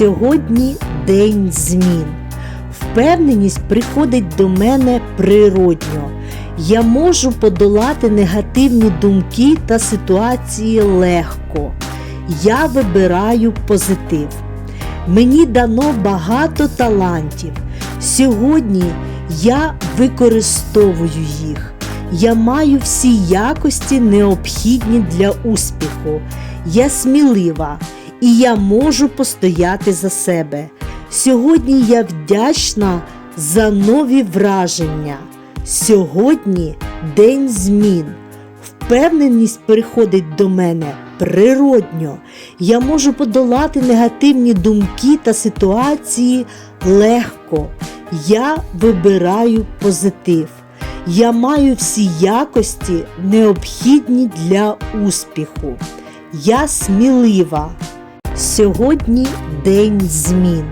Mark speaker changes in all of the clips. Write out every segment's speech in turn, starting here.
Speaker 1: Сьогодні день змін. Впевненість приходить до мене природньо. Я можу подолати негативні думки та ситуації легко. Я вибираю позитив. Мені дано багато талантів. Сьогодні я використовую їх. Я маю всі якості необхідні для успіху. Я смілива і я можу постояти за себе. Сьогодні я вдячна за нові враження. Сьогодні день змін. Впевненість приходить до мене природньо. Я можу подолати негативні думки та ситуації легко. Я вибираю позитив. Я маю всі якості, необхідні для успіху. Я смілива. Сьогодні день змін.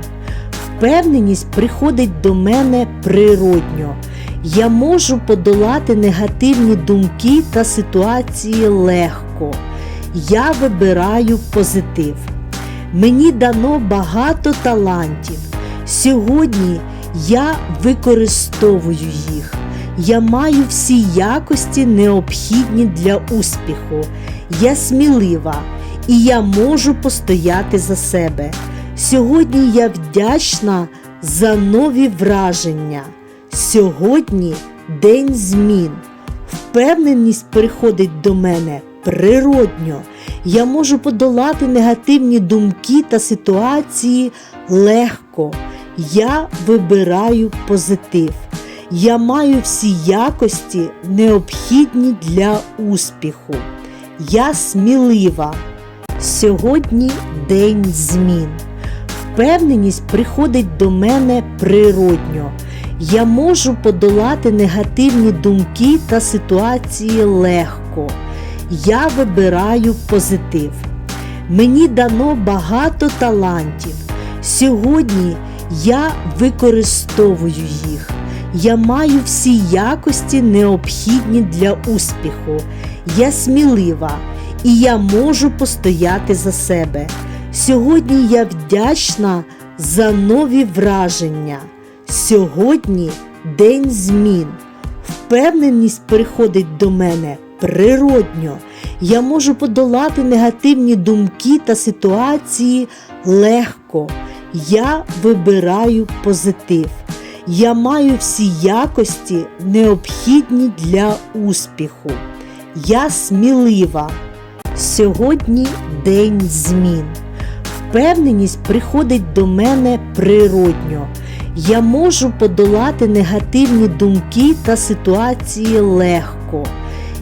Speaker 1: Впевненість приходить до мене природньо. Я можу подолати негативні думки та ситуації легко. Я вибираю позитив. Мені дано багато талантів. Сьогодні я використовую їх. Я маю всі якості необхідні для успіху. Я смілива і я можу постояти за себе. Сьогодні я вдячна за нові враження. Сьогодні день змін. Впевненість приходить до мене природньо. Я можу подолати негативні думки та ситуації легко. Я вибираю позитив. Я маю всі якості необхідні для успіху. Я смілива. Сьогодні день змін. Впевненість приходить до мене природньо. Я можу подолати негативні думки та ситуації легко. Я вибираю позитив. Мені дано багато талантів. Сьогодні я використовую їх. Я маю всі якості необхідні для успіху. Я смілива і я можу постояти за себе. Сьогодні я вдячна за нові враження. Сьогодні день змін. Впевненість приходить до мене природньо. Я можу подолати негативні думки та ситуації легко. Я вибираю позитив. Я маю всі якості необхідні для успіху. Я смілива. Сьогодні день змін. Впевненість приходить до мене природньо. Я можу подолати негативні думки та ситуації легко.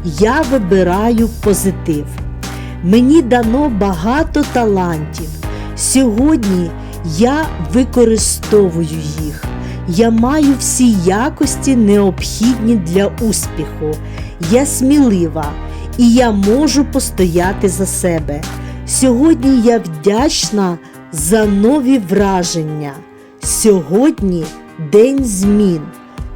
Speaker 1: Я вибираю позитив. Мені дано багато талантів. Сьогодні я використовую їх. Я маю всі якості необхідні для успіху. Я смілива і я можу постояти за себе. Сьогодні я вдячна за нові враження. Сьогодні день змін.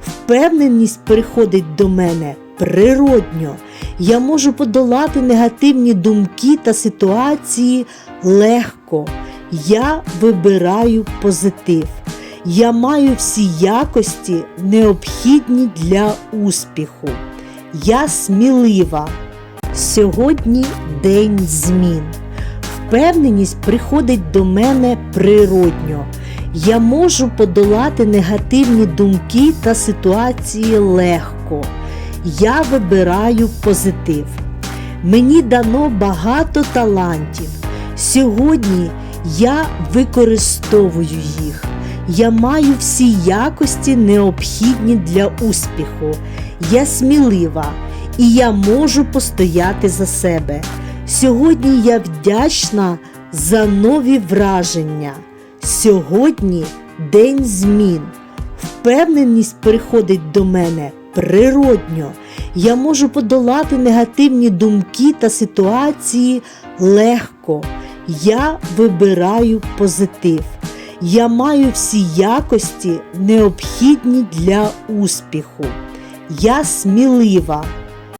Speaker 1: Впевненість приходить до мене природньо. Я можу подолати негативні думки та ситуації легко. Я вибираю позитив. Я маю всі якості необхідні для успіху. Я смілива. Сьогодні день змін. Впевненість приходить до мене природньо. Я можу подолати негативні думки та ситуації легко. Я вибираю позитив. Мені дано багато талантів. Сьогодні я використовую їх. Я маю всі якості необхідні для успіху. Я смілива і я можу постояти за себе. Сьогодні я вдячна за нові враження. Сьогодні день змін. Впевненість приходить до мене природньо. Я можу подолати негативні думки та ситуації легко. Я вибираю позитив. Я маю всі якості необхідні для успіху. Я смілива.